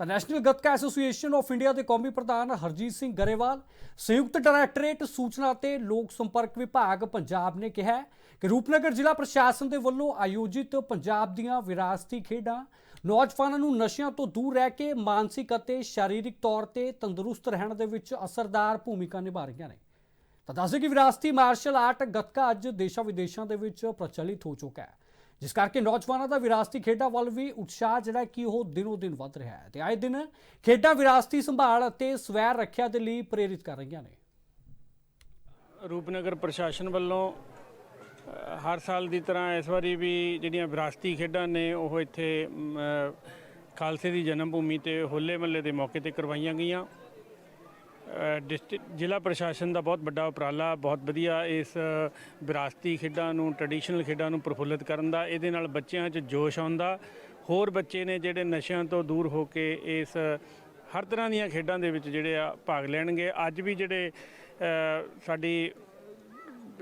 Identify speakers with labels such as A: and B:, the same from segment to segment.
A: ਤਾਂ national Gatka association of India ਦੇ ਕੌਮੀ ਪ੍ਰਧਾਨ ਹਰਜੀਤ ਸਿੰਘ ਗਰੇਵਾਲ, ਸੰਯੁਕਤ ਡਾਇਰੈਕਟੋਰੇਟ ਸੂਚਨਾ ਤੇ ਲੋਕ ਸੰਪਰਕ ਵਿਭਾਗ ਪੰਜਾਬ ਨੇ ਕਿਹਾ ਕਿ ਰੂਪਨਗਰ ਜ਼ਿਲ੍ਹਾ ਪ੍ਰਸ਼ਾਸਨ ਦੇ ਵੱਲੋਂ ਆਯੋਜਿਤ ਪੰਜਾਬ ਦੀਆਂ ਵਿਰਾਸਤੀ ਖੇਡਾਂ ਨੌਜਵਾਨਾਂ ਨੂੰ ਨਸ਼ਿਆਂ ਤੋਂ ਦੂਰ ਰਹਿ ਕੇ ਮਾਨਸਿਕ ਅਤੇ ਸਰੀਰਕ ਤੌਰ ਤੇ ਤੰਦਰੁਸਤ ਰਹਿਣ ਦੇ ਵਿੱਚ ਅਸਰਦਾਰ ਭੂਮਿਕਾ ਨਿਭਾ ਰਹੀਆਂ ਨੇ। ਤਾਂ ਦੱਸਦੇ ਕਿ ਵਿਰਾਸਤੀ ਮਾਰਸ਼ਲ ਆਰਟ ਗੱਤਕਾ ਅੱਜ ਦੇਸ਼ਾਂ ਵਿਦੇਸ਼ਾਂ ਦੇ ਵਿੱਚ ਪ੍ਰਚਲਿਤ ਹੋ ਚੁੱਕਾ ਹੈ। ਜਿਸ ਕਰਕੇ ਨੌਜਵਾਨਾਂ ਦਾ ਵਿਰਾਸਤੀ ਖੇਡਾਂ ਵੱਲ ਵੀ ਉਤਸ਼ਾਹ ਜਿਹੜਾ ਕਿ ਉਹ ਦਿਨੋ ਦਿਨ ਵੱਧ ਰਿਹਾ ਹੈ। ਤੇ ਆਏ ਦਿਨ ਖੇਡਾਂ ਵਿਰਾਸਤੀ ਸੰਭਾਲ ਅਤੇ ਸਵੈ ਰੱਖਿਆ ਦੇ ਲਈ ਪ੍ਰੇਰਿਤ ਕਰ ਰਹੀਆਂ ਨੇ।
B: ਰੂਪਨਗਰ ਪ੍ਰਸ਼ਾਸਨ ਵੱਲੋਂ ਹਰ ਸਾਲ ਦੀ ਤਰ੍ਹਾਂ ਇਸ ਵਾਰੀ ਵੀ ਜਿਹੜੀਆਂ ਵਿਰਾਸਤੀ ਖੇਡਾਂ ਨੇ, ਉਹ ਇੱਥੇ ਖਾਲਸੇ ਦੀ ਜਨਮ ਭੂਮੀ ਤੇ ਹੋਲੇ ਮਹੱਲੇ ਦੇ ਮੌਕੇ ਤੇ ਕਰਵਾਈਆਂ ਗਈਆਂ। ਡਿਸਟ੍ਰਿਕਟ ਜ਼ਿਲ੍ਹਾ ਪ੍ਰਸ਼ਾਸਨ ਦਾ ਬਹੁਤ ਵੱਡਾ ਉਪਰਾਲਾ, ਬਹੁਤ ਵਧੀਆ ਇਸ ਵਿਰਾਸਤੀ ਖੇਡਾਂ ਨੂੰ ਟ੍ਰੈਡੀਸ਼ਨਲ ਖੇਡਾਂ ਨੂੰ ਪ੍ਰਫੁੱਲਤ ਕਰਨ ਦਾ, ਇਹਦੇ ਨਾਲ ਬੱਚਿਆਂ 'ਚ ਜੋਸ਼ ਆਉਂਦਾ। ਹੋਰ ਬੱਚੇ ਨੇ ਜਿਹੜੇ ਨਸ਼ਿਆਂ ਤੋਂ ਦੂਰ ਹੋ ਕੇ ਇਸ ਹਰ ਤਰ੍ਹਾਂ ਦੀਆਂ ਖੇਡਾਂ ਦੇ ਵਿੱਚ ਜਿਹੜੇ ਆ ਭਾਗ ਲੈਣਗੇ। ਅੱਜ ਵੀ ਜਿਹੜੇ ਸਾਡੀ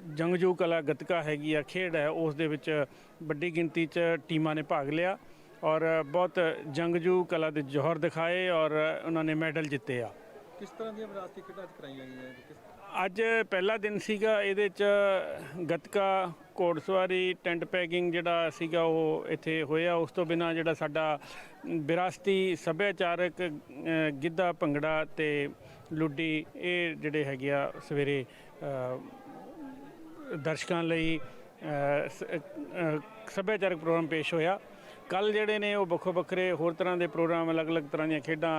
B: ਜੰਗਜੂ ਕਲਾ ਗਤਕਾ ਹੈਗੀ ਆ, ਖੇਡ ਹੈ, ਉਸ ਦੇ ਵਿੱਚ ਵੱਡੀ ਗਿਣਤੀ 'ਚ ਟੀਮਾਂ ਨੇ ਭਾਗ ਲਿਆ ਔਰ ਬਹੁਤ ਜੰਗਜੂ ਕਲਾ ਦੇ ਜੋਹਰ ਦਿਖਾਏ ਔਰ ਉਹਨਾਂ ਨੇ ਮੈਡਲ ਜਿੱਤੇ ਆ।
C: ਕਿਸ ਤਰ੍ਹਾਂ ਦੀਆਂ ਵਿਰਾਸਤੀ ਖੇਡਾਂ ਅੱਜ ਕਰਾਈਆਂ ਗਈਆਂ ਜੀ? ਕਿਸ
B: ਅੱਜ ਪਹਿਲਾ ਦਿਨ ਸੀਗਾ ਇਹਦੇ 'ਚ ਗਤਕਾ ਘੋੜਸਵਾਰੀ ਟੈਂਟ ਪੈਕਿੰਗ ਜਿਹੜਾ ਸੀਗਾ ਉਹ ਇੱਥੇ ਹੋਇਆ ਉਸ ਤੋਂ ਬਿਨਾ ਜਿਹੜਾ ਸਾਡਾ ਵਿਰਾਸਤੀ ਸੱਭਿਆਚਾਰਕ ਅ, ਗਿੱਧਾ ਭੰਗੜਾ ਤੇ ਲੁੱਡੀ ਇਹ ਜਿਹੜੇ ਹੈਗੇ ਆ ਸਵੇਰੇ ਅ, ਦਰਸ਼ਕਾਂ ਲਈ ਅ, ਸ- ਅ, ਸੱਭਿਆਚਾਰਕ ਪ੍ਰੋਗਰਾਮ ਪੇਸ਼ ਹੋਇਆ ਕੱਲ ਜਿਹੜੇ ਨੇ ਉਹ ਵੱਖੋ ਵੱਖਰੇ ਹੋਰ ਤਰ੍ਹਾਂ ਦੇ ਪ੍ਰੋਗਰਾਮ ਅਲੱਗ-ਅਲੱਗ ਤਰ੍ਹਾਂ ਦੀਆਂ ਖੇਡਾਂ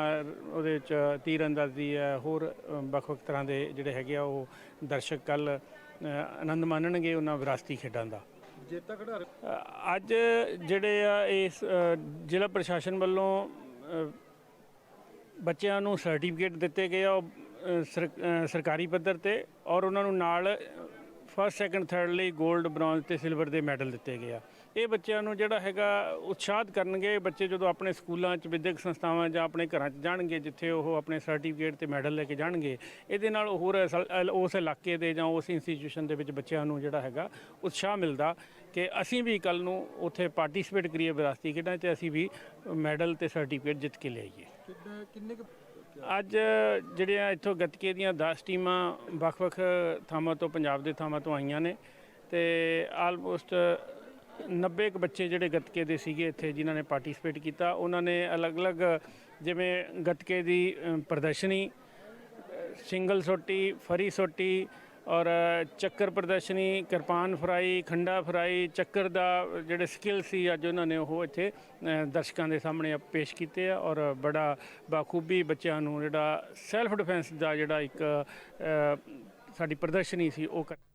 B: ਉਹਦੇ ਵਿੱਚ ਤੀਰਅੰਦਾਜ਼ੀ ਹੈ ਹੋਰ ਅ, ਵੱਖ-ਵੱਖ ਤਰ੍ਹਾਂ ਦੇ ਜਿਹੜੇ ਹੈਗੇ ਆ ਉਹ ਦਰਸ਼ਕ ਕੱਲ ਆਨੰਦ ਮਾਣਨਗੇ ਉਹਨਾਂ ਵਿਰਾਸਤੀ ਖੇਡਾਂ ਦਾ।
C: ਜੇਤਾ ਖਿਡਾਰੀ
B: ਅ, ਅੱਜ ਜਿਹੜੇ ਆ ਇਸ ਜ਼ਿਲ੍ਹਾ ਪ੍ਰਸ਼ਾਸਨ ਵੱਲੋਂ ਬੱਚਿਆਂ ਨੂੰ ਸਰਟੀਫਿਕੇਟ ਦਿੱਤੇ ਗਏ ਆ ਸਰਕਾਰੀ ਪੱਧਰ ਤੇ ਔਰ ਉਹਨਾਂ ਨੂੰ ਨਾਲ ਫਸਟ ਸੈਕੰਡ ਥਰਡ ਲਈ 골ਡ ਬ੍ਰੌਂਜ਼ ਤੇ ਸਿਲਵਰ ਦੇ ਮੈਡਲ ਦਿੱਤੇ ਗਏ ਆ। ਇਹ ਬੱਚਿਆਂ ਨੂੰ ਜਿਹੜਾ ਹੈਗਾ ਉਤਸ਼ਾਹਤ ਕਰਨਗੇ ਬੱਚੇ ਜਦੋਂ ਆਪਣੇ ਸਕੂਲਾਂ 'ਚ ਵਿਦਿਅਕ ਸੰਸਥਾਵਾਂ ਜਾਂ ਆਪਣੇ ਘਰਾਂ 'ਚ ਜਾਣਗੇ, ਜਿੱਥੇ ਉਹ ਆਪਣੇ ਸਰਟੀਫਿਕੇਟ ਤੇ ਮੈਡਲ ਲੈ ਕੇ ਜਾਣਗੇ, ਇਹਦੇ ਨਾਲ ਹੋਰ ਅਸਲ- ਉਸ ਇਲਾਕੇ ਦੇ ਜਾਂ ਉਸ ਇੰਸਟੀਟਿਊਸ਼ਨ ਦੇ ਵਿੱਚ ਬੱਚਿਆਂ ਨੂੰ ਜਿਹੜਾ ਹੈਗਾ ਉਤਸ਼ਾਹ ਮਿਲਦਾ ਕਿ ਅਸੀਂ ਵੀ ਕੱਲ ਨੂੰ ਉੱਥੇ ਪਾਰਟਿਸਿਪੇਟ ਕਰੀਏ ਵਿਰਾਸਤੀ ਖੇਡਾਂ 'ਚ, ਅਸੀਂ ਵੀ ਮੈਡਲ ਤੇ ਸਰਟੀਫਿਕੇਟ ਜਿੱਤ ਕੇ ਲਿਆਈਏ।
C: ਕਿੰਨੇ ਕਿੰਨੇ ਕੁ
B: ਅੱਜ ਜਿਹੜੀਆਂ ਇੱਥੋਂ ਗੱਤਕੇ ਦੀਆਂ 10 ਟੀਮਾਂ ਵੱਖ-ਵੱਖ ਥਾਵਾਂ ਤੋਂ, ਪੰਜਾਬ ਦੇ ਥਾਵਾਂ ਤੋਂ ਆਈਆਂ ਨੇ ਤੇ ਆਲਮੋਸਟ 90 ਕੁ ਬੱਚੇ ਜਿਹੜੇ ਗੱਤਕੇ ਦੇ ਸੀਗੇ ਇੱਥੇ ਜਿਨ੍ਹਾਂ ਨੇ ਪਾਰਟਿਸਿਪੇਟ ਕੀਤਾ, ਉਹਨਾਂ ਨੇ ਅਲੱਗ-ਅਲੱਗ ਜਿਵੇਂ ਗੱਤਕੇ ਦੀ ਪ੍ਰਦਰਸ਼ਨੀ ਸਿੰਗਲ ਸੋਟੀ, ਫਰੀ ਸੋਟੀ ਔਰ ਚੱਕਰ ਪ੍ਰਦਰਸ਼ਨੀ, ਕਿਰਪਾਨ ਫਰਾਈ, ਖੰਡਾ ਫਰਾਈ, ਚੱਕਰ ਦਾ ਜਿਹੜੇ ਸਕਿੱਲ ਸੀ ਅੱਜ ਉਹਨਾਂ ਨੇ ਉਹ ਇੱਥੇ ਦਰਸ਼ਕਾਂ ਦੇ ਸਾਹਮਣੇ ਪੇਸ਼ ਕੀਤੇ ਆ ਔਰ ਬੜਾ ਬਾਖੂਬੀ ਬੱਚਿਆਂ ਨੂੰ ਜਿਹੜਾ ਸੈਲਫ ਡਿਫੈਂਸ ਦਾ ਜਿਹੜਾ ਇੱਕ ਸਾਡੀ ਪ੍ਰਦਰਸ਼ਨੀ ਸੀ ਉਹ ਕਰ